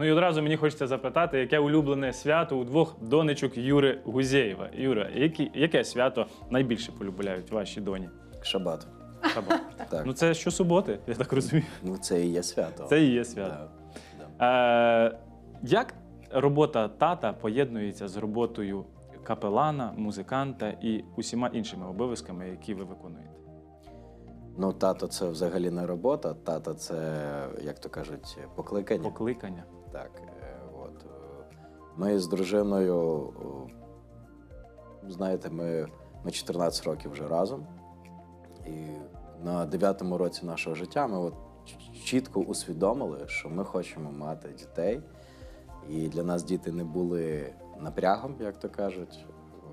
Ну і одразу мені хочеться запитати, яке улюблене свято у двох донечок Юри Гузєєва. Юра, які, яке свято найбільше полюбляють ваші доні? Шабат. Шабат. Так. Ну це щосуботи, я так розумію. Ну, це і є свято. Це і є свято. Е, як робота тата поєднується з роботою капелана, музиканта і усіма іншими обов'язками, які ви виконуєте? Ну, тато це взагалі не робота. Тато це, як то кажуть, покликання. Покликання. Так, е, от. е, Ми з дружиною, знаєте, ми, ми 14 років вже разом. І на 9-му році нашого життя ми от чітко усвідомили, що ми хочемо мати дітей. І для нас діти не були напрягом, як то кажуть.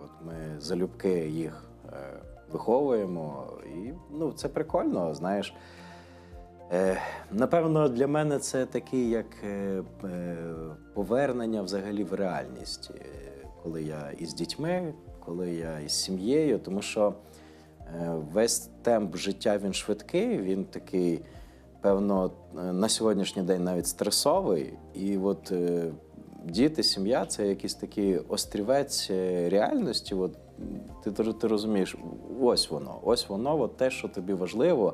От ми залюбки їх е, виховуємо. І ну, це прикольно, знаєш. Е, напевно, для мене це такий як е, е, повернення взагалі в реальність, коли я із дітьми, коли я із сім'єю, тому що весь темп життя він швидкий, він такий, певно, на сьогоднішній день навіть стресовий. І от діти, сім'я це якийсь такий острівець реальності. От, ти, ти розумієш, ось воно, ось воно, от те, що тобі важливо,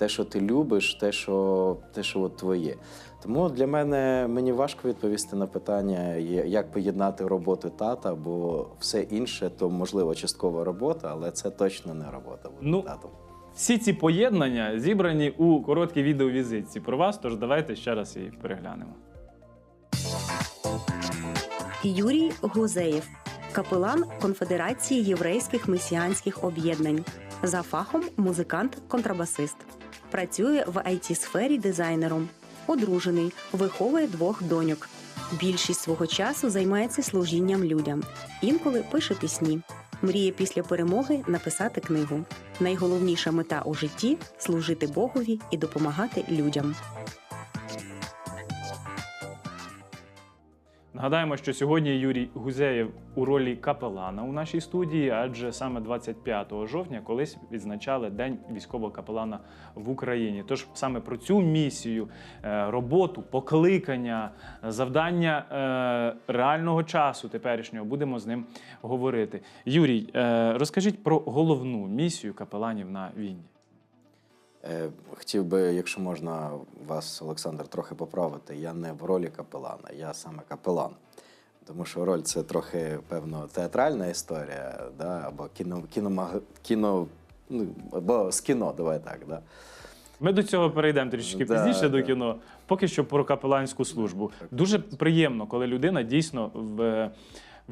те, що ти любиш, те, що, те, що от твоє. Тому для мене мені важко відповісти на питання, як поєднати роботу тата, бо все інше то можливо часткова робота, але це точно не робота бути Ну, татом. Всі ці поєднання зібрані у короткій відеовізитці про вас, тож давайте ще раз її переглянемо. Юрій Гузеєв, капелан Конфедерації єврейських месіанських об'єднань. За фахом музикант-контрабасист. Працює в it сфері дизайнером. Одружений, виховує двох доньок. Більшість свого часу займається служінням людям. Інколи пише пісні. Мріє після перемоги написати книгу. Найголовніша мета у житті служити Богові і допомагати людям. Нагадаємо, що сьогодні Юрій Гузеєв у ролі капелана у нашій студії, адже саме 25 жовтня колись відзначали День військового капелана в Україні. Тож саме про цю місію, е, роботу, покликання, завдання е, реального часу теперішнього будемо з ним говорити. Юрій, е, розкажіть про головну місію капеланів на війні. Е, Хотів би, якщо можна вас, Олександр, трохи поправити. Я не в ролі капелана, я саме капелан. Тому що роль це трохи, певно, театральна історія, да? або кіно, кіно, кіно ну, або з кіно, давай так. Да? Ми до цього перейдемо трішки Да, пізніше до кіно. Поки що про капеланську службу. Дуже приємно, коли людина дійсно в.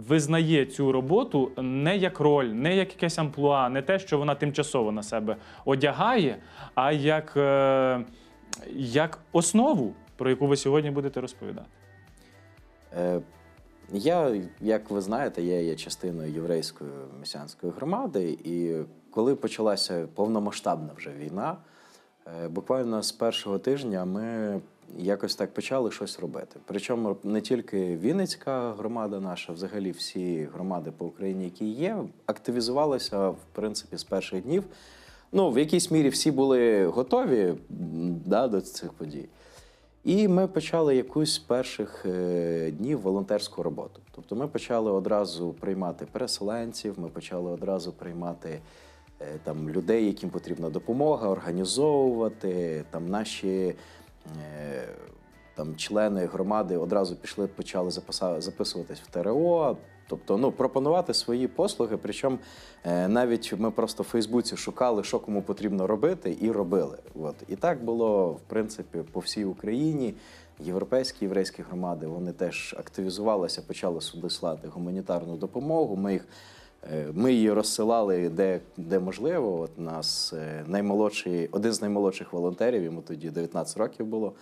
Визнає цю роботу не як роль, не як якесь амплуа, не те, що вона тимчасово на себе одягає, а як, е, як основу, про яку ви сьогодні будете розповідати. Е, Я, як ви знаєте, я є частиною єврейської месіанської громади, і коли почалася повномасштабна вже війна, е, буквально з першого тижня ми якось так почали щось робити. Причому не тільки Вінницька громада наша, взагалі всі громади по Україні, які є, активізувалися в принципі з перших днів. Ну, в якійсь мірі всі були готові да, до цих подій. І ми почали якусь з перших е, днів волонтерську роботу. Тобто ми почали одразу приймати переселенців, ми почали одразу приймати е, там, людей, яким потрібна допомога, організовувати. Там наші там, члени громади одразу пішли, почали записуватись в ТРО. Тобто, ну, пропонувати свої послуги. Причому е, навіть ми просто в Фейсбуці шукали, що кому потрібно робити, і робили. От. І так було, в принципі, по всій Україні. Європейські єврейські громади вони теж активізувалися, почали сюди слати гуманітарну допомогу. Ми їх е, ми її розсилали де, де можливо. От нас е, наймолодший, один з наймолодших волонтерів, йому тоді 19 років було.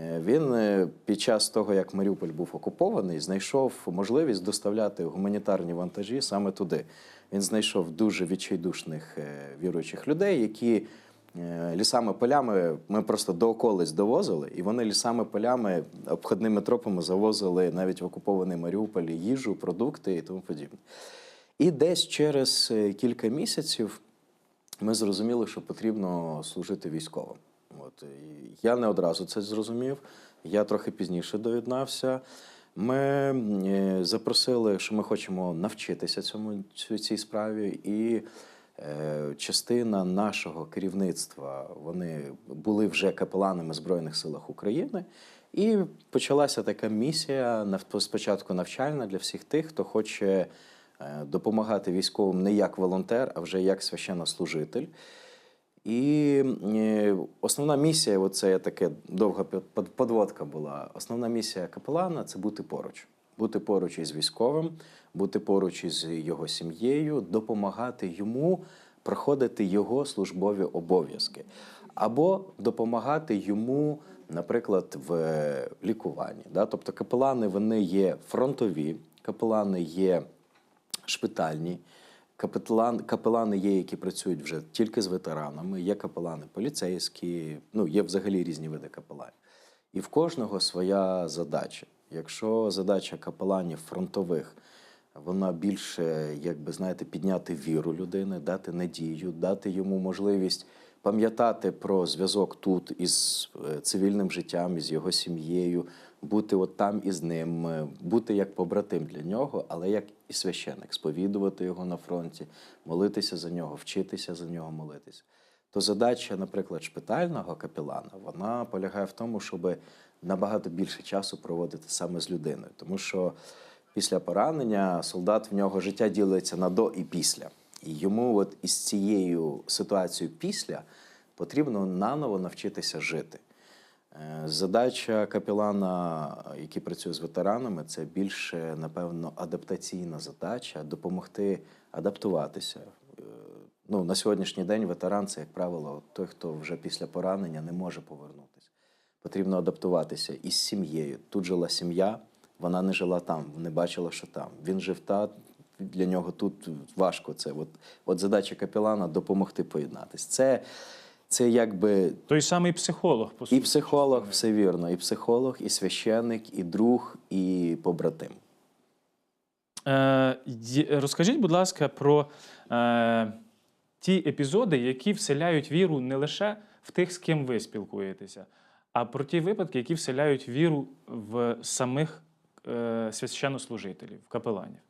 Е, Він е, під час того, як Маріуполь був окупований, знайшов можливість доставляти гуманітарні вантажі саме туди. Він знайшов дуже відчайдушних е, віруючих людей, які е, лісами полями ми просто до околиць довозили, і вони лісами полями обходними тропами завозили навіть в окупований Маріуполь їжу, продукти і тому подібне. І десь через е, кілька місяців ми зрозуміли, що потрібно служити військовим. От я не одразу це зрозумів. Я трохи пізніше доєднався. Ми е, запросили, що ми хочемо навчитися цьому цій справі, і е, частина нашого керівництва вони були вже капеланами Збройних силах України. І почалася така місія спочатку навчальна для всіх тих, хто хоче допомагати військовим не як волонтер, а вже як священнослужитель. І е, основна місія, оце таке довга подводка була. Основна місія капелана це бути поруч. Бути поруч із військовим, бути поруч із його сім'єю, допомагати йому проходити його службові обов'язки, або допомагати йому, наприклад, в лікуванні. Да? Тобто капелани вони є фронтові, капелани є шпитальні. Капелан, капелани є, які працюють вже тільки з ветеранами, є капелани поліцейські, ну є взагалі різні види капеланів. І в кожного своя задача. Якщо задача капеланів фронтових, вона більше, як би знаєте, підняти віру людини, дати надію, дати йому можливість пам'ятати про зв'язок тут із е, цивільним життям, із його сім'єю, бути от там із ним, е, бути як побратим для нього, але як і священик, сповідувати його на фронті, молитися за нього, вчитися за нього молитися. То задача, наприклад, шпитального капелана, вона полягає в тому, щоб набагато більше часу проводити саме з людиною, тому що після поранення солдат в нього життя ділиться на до і після. І йому, от із цією ситуацією після, потрібно наново навчитися жити. Е, Задача капелана, який працює з ветеранами, це більше, напевно, адаптаційна задача допомогти адаптуватися. Е, Ну, на сьогоднішній день ветеран це, як правило, той, хто вже після поранення не може повернутися. Потрібно адаптуватися із сім'єю. Тут жила сім'я, вона не жила там, не бачила, що там. Він жив та для нього тут важко це. От, от задача капелана допомогти поєднатися. Це, це якби Той самий психолог, по суті. і психолог, все вірно, і психолог, і священник, і друг, і побратим. Е, розкажіть, будь ласка, про е, ті епізоди, які вселяють віру не лише в тих, з ким ви спілкуєтеся, а про ті випадки, які вселяють віру в самих е, священнослужителів, в капеланів.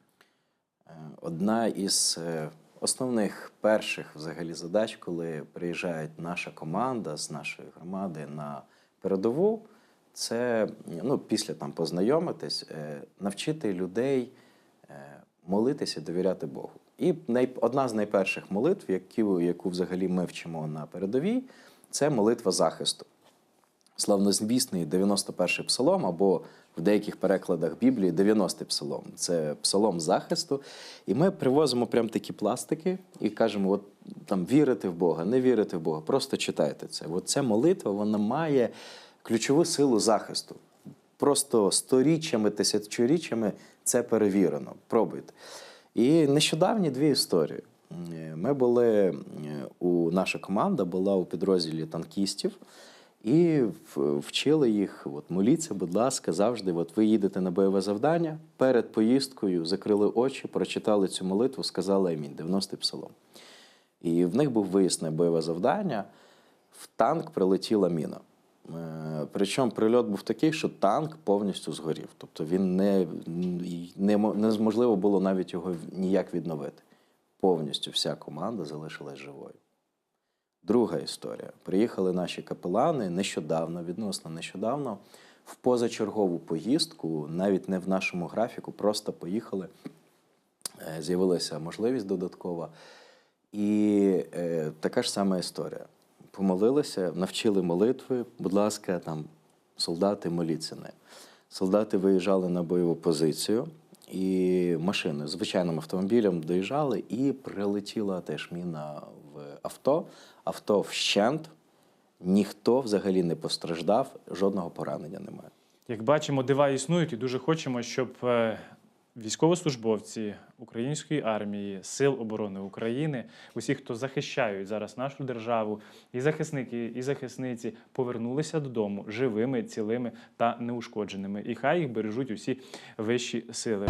Е, Одна із е, основних перших взагалі задач, коли приїжджає наша команда з нашої громади на передову, це ну, після там познайомитись, е, навчити людей е, молитися, довіряти Богу. І одна з найперших молитв, яку, яку взагалі ми вчимо на передовій, це молитва захисту. Славнозвісний 91-й псалом, або в деяких перекладах Біблії 90-й псалом. Це псалом захисту. І ми привозимо прям такі пластики і кажемо: от там вірити в Бога, не вірити в Бога, просто читайте це. От ця молитва вона має ключову силу захисту. Просто сторіччями, тисячоріччями це перевірено. Пробуйте. І нещодавні дві історії. Ми були е, у наша команда була у підрозділі танкістів. І вчили їх, от моліться, будь ласка, завжди. От ви їдете на бойове завдання перед поїздкою, закрили очі, прочитали цю молитву, сказали амінь, 90-й псалом. І в них був виїзд бойове завдання. В танк прилетіла міна. Е, Причому прильот був такий, що танк повністю згорів. Тобто він не, не, мо- неможливо було навіть його ніяк відновити. Повністю вся команда залишилась живою. Друга історія. Приїхали наші капелани нещодавно, відносно нещодавно, в позачергову поїздку, навіть не в нашому графіку, просто поїхали. Е, З'явилася можливість додаткова. І е, така ж сама історія. Помолилися, навчили молитви, будь ласка, там солдати моліться не. Солдати виїжджали на бойову позицію і машиною, звичайним автомобілем доїжджали, і прилетіла теж міна авто. Авто вщент, ніхто взагалі не постраждав, жодного поранення немає. Як бачимо, дива існують, і дуже хочемо, щоб е, військовослужбовці української армії, Сил оборони України, усі, хто захищають зараз нашу державу, і захисники, і захисниці повернулися додому живими, цілими та неушкодженими. І хай їх бережуть усі вищі сили.